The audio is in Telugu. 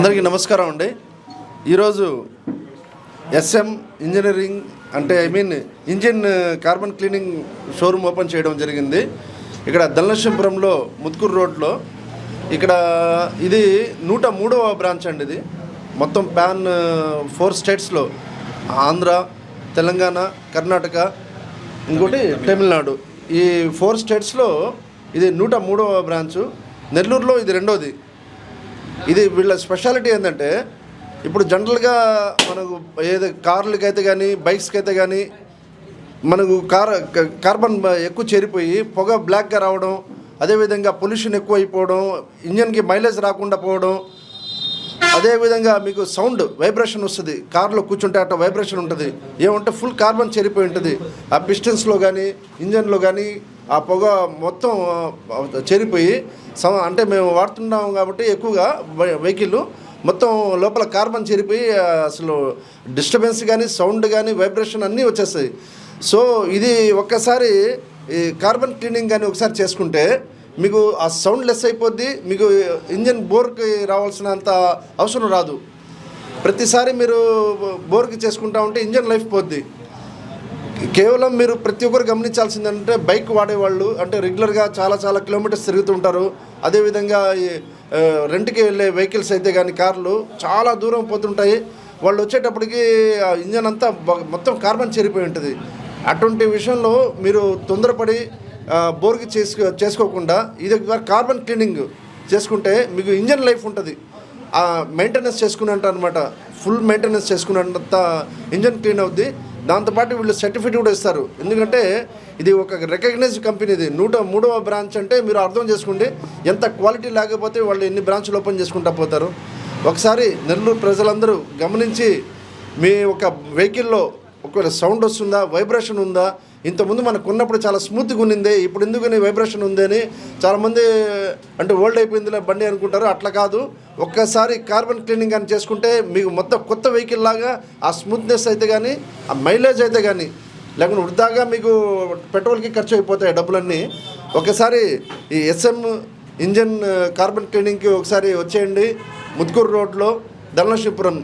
అందరికీ నమస్కారం అండి. ఈరోజు ఎస్ఎం ఇంజనీరింగ్ అంటే I mean engine carbon cleaning showroom open చేయడం జరిగింది. ఇక్కడ ధనలక్ష్మీపురంలో ముత్కూరు రోడ్లో. ఇక్కడ ఇది నూట మూడవ బ్రాంచ్ అండి ఇది. మొత్తం ప్యాన్ ఫోర్ స్టేట్స్లో. ఆంధ్ర తెలంగాణ కర్ణాటక ఇంకోటి తమిళనాడు. ఈ ఫోర్ స్టేట్స్లో ఇది నూట మూడవ బ్రాంచు. నెల్లూరులో ఇది రెండోది. ఇది వీళ్ళ స్పెషాలిటీ ఏంటంటే ఇప్పుడు జనరల్గా మనకు ఏదో కార్లకి అయితే కానీ బైక్స్కి అయితే కానీ మనకు కార్ కార్బన్ ఎక్కువ చేరిపోయి పొగ బ్లాక్గా రావడం అదేవిధంగా పొల్యూషన్ ఎక్కువ అయిపోవడం ఇంజన్కి మైలేజ్ రాకుండా పోవడం అదేవిధంగా మీకు సౌండ్ వైబ్రేషన్ వస్తుంది. కార్లో కూర్చుంటే అట్లా వైబ్రేషన్ ఉంటుంది. ఏమంటే ఫుల్ కార్బన్ చేరిపోయి ఉంటుంది. ఆ పిస్టన్స్లో కానీ ఇంజన్లో కానీ ఆ పొగ మొత్తం చేరిపోయి సమ అంటే మేము వాడుతున్నాం కాబట్టి ఎక్కువగా వెహికల్ మొత్తం లోపల కార్బన్ చేరిపోయి అసలు డిస్టర్బెన్స్ కానీ సౌండ్ కానీ వైబ్రేషన్ అన్నీ వచ్చేస్తాయి. సో ఇది ఒక్కసారి ఈ కార్బన్ క్లీనింగ్ కానీ ఒకసారి చేసుకుంటే మీకు ఆ సౌండ్ లెస్ అయిపోద్ది మీకు ఇంజన్ బోర్కి రావాల్సినంత అవసరం రాదు. ప్రతిసారి మీరు బోర్కి చేసుకుంటా ఉంటే ఇంజన్ లైఫ్ పోద్ది. కేవలం మీరు ప్రతి ఒక్కరు గమనించాల్సింది అంటే బైక్ వాడేవాళ్ళు అంటే రెగ్యులర్గా చాలా చాలా కిలోమీటర్స్ తిరుగుతుంటారు. అదేవిధంగా ఈ, రెంట్కి వెళ్ళే వెహికల్స్ అయితే కానీ కార్లు చాలా దూరం పోతుంటాయి. వాళ్ళు వచ్చేటప్పటికి ఆ ఇంజన్ అంతా మొత్తం కార్బన్ చేరిపోయి ఉంటుంది. అటువంటి విషయంలో మీరు తొందరపడి బోర్కి చేసుకో చేసుకోకుండా ఇది ఒక కార్బన్ క్లీనింగ్ చేసుకుంటే మీకు ఇంజన్ లైఫ్ ఉంటుంది. ఆ మెయింటెనెన్స్ చేసుకునేంత అనమాట ఫుల్ మెయింటెనెన్స్ చేసుకున్నంత ఇంజన్ క్లీన్ అవుద్ది. దాంతోపాటు వీళ్ళు సర్టిఫికేట్ కూడా ఇస్తారు. ఎందుకంటే ఇది ఒక రికగ్నైజ్డ్ కంపెనీ ఇది. నూట మూడవ బ్రాంచ్ అంటే మీరు అర్థం చేసుకోండి ఎంత క్వాలిటీ లేకపోతే వాళ్ళు ఎన్ని బ్రాంచ్లు ఓపెన్ చేసుకుంటా పోతారు. ఒకసారి నెల్లూరు ప్రజలందరూ గమనించి మీ ఒక వెహికల్లో ఒకవేళ సౌండ్ వస్తుందా వైబ్రేషన్ ఉందా ఇంతకుముందు మనకు ఉన్నప్పుడు చాలా స్మూత్గా ఉన్నింది ఇప్పుడు ఎందుకని వైబ్రేషన్ ఉంది అని చాలామంది అంటే ఓల్డ్ అయిపోయిందిలే బండి అనుకుంటారు అట్లా కాదు. ఒక్కసారి కార్బన్ క్లీనింగ్ అని చేసుకుంటే మీకు మొత్తం కొత్త వెహికల్ లాగా ఆ స్మూత్నెస్ అయితే కానీ ఆ మైలేజ్ అయితే కానీ లేకుంటే వృద్ధాగా మీకు పెట్రోల్కి ఖర్చు అయిపోతాయి డబ్బులన్నీ. ఒకసారి ఈ ఎస్ఎం ఇంజన్ కార్బన్ క్లీనింగ్కి ఒకసారి వచ్చేయండి ముత్కూరు రోడ్లో ధనలక్ష్మీపురం.